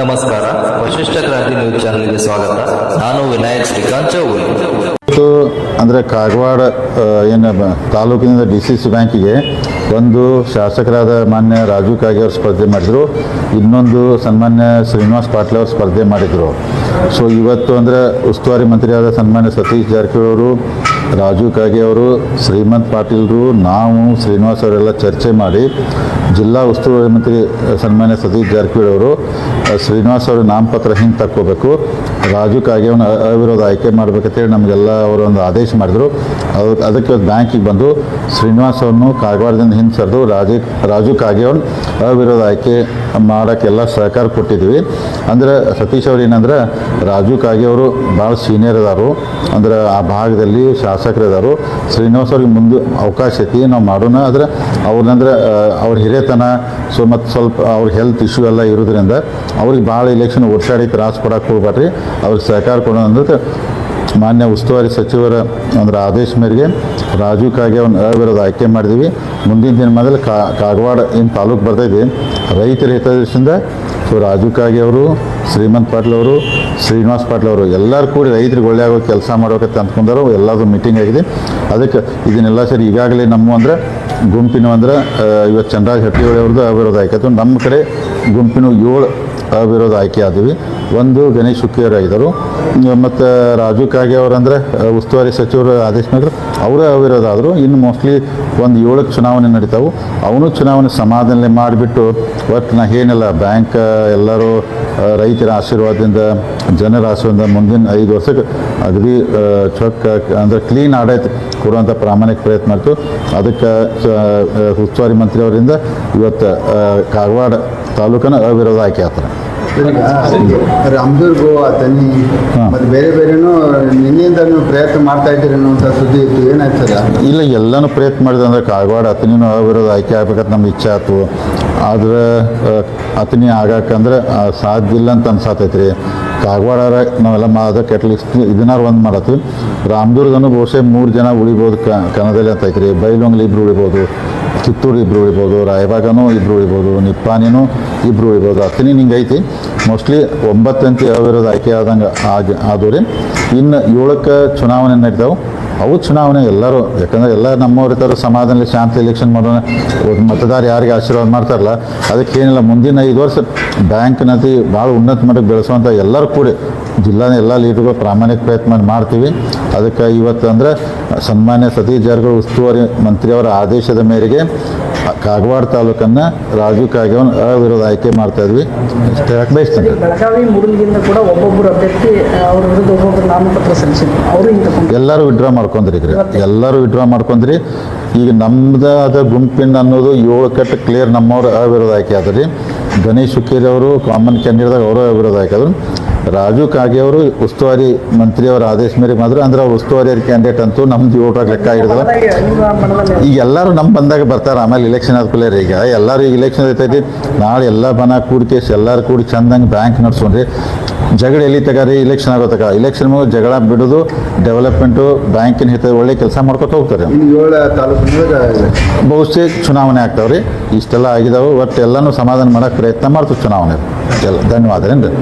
ನಮಸ್ಕಾರ, ವಶಿಷ್ಠ ಕ್ರಾಂತಿ ನ್ಯೂಸ್ ಚಾನಲ್ಗೆ ಸ್ವಾಗತ. ನಾನು ವಿನಾಯಕ್ ಶ್ರೀಕಾಂತ್ ಚೌಗುಲಿ ಇವತ್ತು ಅಂದರೆ ಕಾಗವಾಡ ಏನು ತಾಲೂಕಿನಿಂದ ಡಿ ಸಿ ಸಿ ಬ್ಯಾಂಕಿಗೆ ಒಂದು ಶಾಸಕರಾದ ಮಾನ್ಯ ರಾಜು ಕಾಗೆ ಅವರು ಸ್ಪರ್ಧೆ ಮಾಡಿದರು. ಇನ್ನೊಂದು ಸನ್ಮಾನ್ಯ ಶ್ರೀನಿವಾಸ್ ಪಾಟೀಲ್ ಅವರು ಸ್ಪರ್ಧೆ ಮಾಡಿದರು. ಸೊ ಇವತ್ತು ಅಂದರೆ ಉಸ್ತುವಾರಿ ಮಂತ್ರಿಯಾದ ಸನ್ಮಾನ್ಯ ಸತೀಶ್ ಜಾರಕಿಹೊಳಿ ಅವರು, ರಾಜು ಕಾಗೆ ಅವರು, ಶ್ರೀಮಂತ್ ಪಾಟೀಲ್ರು, ನಾವು ಶ್ರೀನಿವಾಸ್ ಅವರೆಲ್ಲ ಚರ್ಚೆ ಮಾಡಿ ಜಿಲ್ಲಾ ಉಸ್ತುವಾರಿ ಮಂತ್ರಿ ಸನ್ಮಾನ್ಯ ಸತೀಶ್ ಜಾರಕಿಹೊಳಿ ಅವರು ಶ್ರೀನಿವಾಸ್ ಅವರು ನಾಮಪತ್ರ ಹಿಂಗೆ ತಕ್ಕೋಬೇಕು, ರಾಜು ಕಾಗೇವನ ಅವಿರೋಧ ಆಯ್ಕೆ ಮಾಡ್ಬೇಕಂತೇಳಿ ನಮಗೆಲ್ಲ ಅವರು ಒಂದು ಆದೇಶ ಮಾಡಿದರು. ಅದು, ಅದಕ್ಕೆ ಬ್ಯಾಂಕಿಗೆ ಬಂದು ಶ್ರೀನಿವಾಸ್ ಅವ್ರನ್ನು ಕಾಗವಾಡದಿಂದ ಹಿಂದೆ ಸರಿದು ರಾಜು ರಾಜು ಕಾಗೇವನ್ ಅವಿರೋಧ ಆಯ್ಕೆ ಮಾಡೋಕ್ಕೆಲ್ಲ ಸಹಕಾರ ಕೊಟ್ಟಿದ್ವಿ. ಅಂದರೆ ಸತೀಶ್ ಅವ್ರು ಏನಂದ್ರೆ, ರಾಜು ಕಾಗೆಯವರು ಭಾಳ ಸೀನಿಯರ್ ಅದಾರು ಅಂದ್ರೆ ಆ ಭಾಗದಲ್ಲಿ ಶಾಸಕರು ಅದಾರು ಶ್ರೀನಿವಾಸ್ ಅವ್ರಿಗೆ ಮುಂದೆ ಅವಕಾಶ ಐತಿ, ನಾವು ಮಾಡೋಣ. ಆದರೆ ಅವ್ರನ್ನಂದ್ರೆ ಅವ್ರ ಹಿರಿಯತನ ಸೊ ಮತ್ತು ಸ್ವಲ್ಪ ಅವ್ರ ಹೆಲ್ತ್ ಇಶ್ಯೂ ಎಲ್ಲ ಇರೋದ್ರಿಂದ ಅವ್ರಿಗೆ ಭಾಳ ಇಲೆಕ್ಷನ್ ಒಟ್ಟಾಡಿ ತ್ರಾಸು ಕೊಡಕ್ಕೆ ಹೋಗ್ಬೇಡ್ರಿ ಅವ್ರಿಗೆ ಸಹಕಾರ ಕೊಡೋಣ ಅಂದ್ರೆ ಮಾನ್ಯ ಉಸ್ತುವಾರಿ ಸಚಿವರ ಅಂದ್ರೆ ಆದೇಶ ಮೇರೆಗೆ ರಾಜು ಕಾಗೆ ಅವ್ನ ಅವಿರೋಧ ಆಯ್ಕೆ ಮಾಡಿದ್ವಿ. ಮುಂದಿನ ದಿನ ಮೊದಲು ಕಾ, ಕಾಗವಾಡ ಏನು ತಾಲೂಕು ಬರ್ತೈತಿ ರೈತರ ಹಿತದೃಷ್ಟಿಯಿಂದ ಸೊ ರಾಜು ಕಾಗೆ ಅವರು, ಶ್ರೀಮಂತ್ ಪಾಟೀಲ್ ಅವರು ಶ್ರೀನಿವಾಸ್ ಪಾಟೀಲ್ ಅವರು ಎಲ್ಲರೂ ಕೂಡಿ ರೈತರಿಗೆ ಒಳ್ಳೆ ಆಗೋ ಕೆಲಸ ಮಾಡ್ಬೇಕಂತ ಅಂದ್ಕೊಂಡಾರು ಎಲ್ಲದು ಮೀಟಿಂಗ್ ಆಗಿದೆ. ಅದಕ್ಕೆ ಇದನ್ನೆಲ್ಲ ಸರಿ ಈಗಾಗಲೇ ನಮ್ಮ ಅಂದರೆ ಗುಂಪಿನ ಅಂದ್ರೆ ಇವತ್ತು ಚಂದ್ರರಾಜ್ ಹಟ್ಟಿಹೊಳಿ ಅವ್ರದ್ದು ಅವಿರೋಧ ಆಯ್ಕೆ. ನಮ್ಮ ಕಡೆ ಗುಂಪಿನ ಏಳು ಅವಿರೋಧ ಆಯ್ಕೆ ಆದ್ವಿ. ಒಂದು ಗಣೇಶ್ ಹುಕ್ಕಿಯವರು ಮತ್ತು ರಾಜು ಕಾಗೆ ಅವರಂದರೆ ಉಸ್ತುವಾರಿ ಸಚಿವರು ಆದೇಶ ಮಾಡಿದ್ರು ಅವರೇ ಅವಿರೋದಾದರು ಇನ್ನು ಮೋಸ್ಟ್ಲಿ ಒಂದು ಏಳಕ್ಕೆ ಚುನಾವಣೆ ನಡೀತಾವೆ. ಅವನು ಚುನಾವಣೆ ಸಮಾಧಾನ ಮಾಡಿಬಿಟ್ಟು ಒಟ್ಟು ನಾ ಏನಿಲ್ಲ, ಬ್ಯಾಂಕ್ ಎಲ್ಲರೂ ರೈತರ ಆಶೀರ್ವಾದದಿಂದ, ಜನರ ಆಶೀರ್ವಾದ ಮುಂದಿನ ಐದು ವರ್ಷಕ್ಕೆ ಅಗ್ರಿ ಚೊಕ್ಕ, ಅಂದರೆ ಕ್ಲೀನ್ ಆಡಳಿತ ಕೊಡುವಂಥ ಪ್ರಾಮಾಣಿಕ ಪ್ರಯತ್ನ ಮಾಡ್ತು. ಅದಕ್ಕೆ ಉಸ್ತುವಾರಿ ಮಂತ್ರಿ ಅವರಿಂದ ಇವತ್ತು ಕಾರವಾಡ ತಾಲೂಕನ್ನು ತಾಲೂಕನ ಅವಿರೋಧ ಆಯ್ಕೆ ಆಗ್ತಾರೆ ಈಗ ರಾಮದುರ್ಗು ತನ್ನಿ. ಮತ್ತೆ ಬೇರೆ ಬೇರೆನೂ ನಿನ್ನೆಯಿಂದ ನೀವು ಪ್ರಯತ್ನ ಮಾಡ್ತಾ ಇದ್ದೀರಿ ಅನ್ನುವಂಥ ಸುದ್ದಿ ಇತ್ತು. ಏನಾಯ್ತು ಸರ್? ಇಲ್ಲ ಎಲ್ಲನೂ ಪ್ರಯತ್ನ ಮಾಡಿದೆ ಅಂದ್ರೆ ಕಾಗವಾಡ ಅತನಿನೂ ಅವಿರೋದು ಆಯ್ಕೆ ಆಗ್ಬೇಕಂತ ನಮ್ಗೆ ಇಚ್ಛೆ ಆಯ್ತು. ಆದ್ರೆ ಅತನಿ ಆಗಾಕಂದ್ರೆ ಸಾಧ್ಯ ಇಲ್ಲ ಅಂತ ಅನ್ಸಾತೈತಿ ರೀ ಕಾಗವಾಡ ನಾವೆಲ್ಲ ಮಾಡೋದು ಕೆಟ್ಲಿಸ್ಟ್ ಇದನ್ನಾರು ಒಂದು ಮಾಡತ್ತೀವಿ ರಾಮದುರ್ಗನು ಬಹುಶಃ ಮೂರು ಜನ ಉಳಿಬೋದು ಕನ್ನಡದಲ್ಲಿ ಅಂತ ಐತ್ರಿ. ಬೈಲೊಂಗ್ಲಿ ಇಬ್ರು ಉಳಿಬೋದು. ಕಿತ್ತೂರು ಇಬ್ಬರು ಉಳಿಬೋದು ರಾಯಬಾಗನೂ ಇಬ್ಬರು ಉಳಿಬೋದು ನಿಪ್ಪಾನಿನೂ ಇಬ್ಬರು ಉಳಿಬೋದು ಅತನಿ ಹಿಂಗೆ ಐತಿ ಮೋಸ್ಟ್ಲಿ ಒಂಬತ್ತಂತೆ ಅವಿರೋಧ ಆಯ್ಕೆ ಆದಂಗೆ ಆಗಿ ಆದವು ರೀ ಇನ್ನು ಏಳಕ್ಕೆ ಚುನಾವಣೆ ನಡೀತಾವೆ ಅವು ಚುನಾವಣೆ ಎಲ್ಲರೂ, ಯಾಕಂದ್ರೆ ಎಲ್ಲ ನಮ್ಮವ್ರ ಇರ್ತಾರೆ, ಸಮಾಜದಲ್ಲಿ ಶಾಂತಿ ಎಲೆಕ್ಷನ್ ಮಾಡೋಣ ಮತದಾರ ಯಾರಿಗೆ ಆಶೀರ್ವಾದ ಮಾಡ್ತಾರಲ್ಲ ಅದಕ್ಕೆ ಏನಿಲ್ಲ ಮುಂದಿನ ಐದು ವರ್ಷ ಬ್ಯಾಂಕ್ ನದಿ ಭಾಳ ಉನ್ನತ ಮಟ್ಟಕ್ಕೆ ಬೆಳೆಸುವಂಥ ಎಲ್ಲರೂ ಕೂಡಿ ಜಿಲ್ಲಾದ ಎಲ್ಲ ಲೀಡ್ಗಳು ಪ್ರಾಮಾಣಿಕ ಪ್ರಯತ್ನ ಮಾಡ್ತೀವಿ. ಅದಕ್ಕೆ ಇವತ್ತು ಅಂದರೆ ಸನ್ಮಾನ್ಯ ಸತೀಶ್ ಜಾರಕಿಹೊಳಿ ಉಸ್ತುವಾರಿ ಮಂತ್ರಿಯವರ ಆದೇಶದ ಮೇರೆಗೆ ಕಾಗವಾಡ ತಾಲೂಕನ್ನು ರಾಜು ಕಾಗೇವನ್ ಅವಿರೋಧ ಆಯ್ಕೆ ಮಾಡ್ತಾ ಇದ್ವಿ. ಬಯಸ್ತೇನೆ ಬೆಳಗಾವಿ ಮೂಡಲ್ಗಿಂದ ಕೂಡ ಒಬ್ಬೊಬ್ಬರು ಅಭ್ಯರ್ಥಿ ಅವ್ರ ವಿರುದ್ಧ ಒಬ್ಬೊಬ್ಬರು ನಾಮಪತ್ರ ಸಲ್ಲಿಸಿದ್ರು. ಅವರು ಎಲ್ಲರೂ ವಿಡ್ರಾ ಮಾಡ್ಕೊಂಡ್ರಿ ಈಗ ಎಲ್ಲರೂ ವಿಡ್ರಾ ಮಾಡ್ಕೊಂಡ್ರಿ. ಈಗ ನಮ್ದು ಅದ ಗುಂಪಿನ ಅನ್ನೋದು ಏಳು ಕಟ್ಟ ಕ್ಲಿಯರ್ ನಮ್ಮವ್ರು ಅವಿರೋಧ ಆಯ್ಕೆ ಆದ್ರಿ ಗಣೇಶ್ ಶುಕೇರಿ ಅವರು ಕಾಮನ್ ಕ್ಯಾಂಡಿಡೇಟ್ದಾಗ ಅವರು ಅವಿರೋಧ ಆಯ್ಕೆ ಆದ್ರು. ರಾಜು ಕಾಗೆ ಅವರು ಉಸ್ತುವಾರಿ ಮಂತ್ರಿಯವರ ಆದೇಶ ಮೇರೆಗೆ ಮಾತ್ರ ಅಂದ್ರೆ ಅವ್ರು ಉಸ್ತುವಾರಿ ಕ್ಯಾಂಡಿಡೇಟ್ ಅಂತೂ ನಮ್ದು ಏಳರಾಗ ಲೆಕ್ಕ ಹಿಡಿದಲ್ಲ ಈಗ ಎಲ್ಲರೂ ನಮ್ಮ ಬಂದಾಗ ಬರ್ತಾರೆ ಆಮೇಲೆ ಇಲೆಕ್ಷನ್ ಆದ್ಮೇಲೆ ಈಗ. ಎಲ್ಲರೂ ಈಗ ಇಲೆಕ್ಷನ್ ಐತೈತಿ ನಾಳೆ ಎಲ್ಲ ಬನ ಕೂಡಿಕೇಸಿ ಎಲ್ಲರೂ ಕೂಡಿ ಚಂದಂಗೆ ಬ್ಯಾಂಕ್ ನಡ್ಸ್ಕೊಂಡ್ರಿ. ಜಗಳ ಎಲ್ಲಿ ತಗಾರಿ ಇಲೆಕ್ಷನ್ ಆಗೋತಕ ಇಲೆಕ್ಷನ್ ಮುಗಿದು ಜಗಳ ಬಿಡೋದು ಡೆವಲಪ್ಮೆಂಟು ಬ್ಯಾಂಕಿನ ಹಿತ ಒಳ್ಳೆ ಕೆಲಸ ಮಾಡ್ಕೊತ ಹೋಗ್ತಾರೆ. ಬಹುಶಃ ಚುನಾವಣೆ ಆಗ್ತಾವ್ರಿ. ಇಷ್ಟೆಲ್ಲ ಆಗಿದಾವೆ ಒಟ್ಟು ಎಲ್ಲನೂ ಸಮಾಧಾನ ಮಾಡೋಕೆ ಪ್ರಯತ್ನ ಮಾಡ್ತೀವಿ ಚುನಾವಣೆ. ಎಲ್ಲ ಧನ್ಯವಾದ ಏನ್ರಿ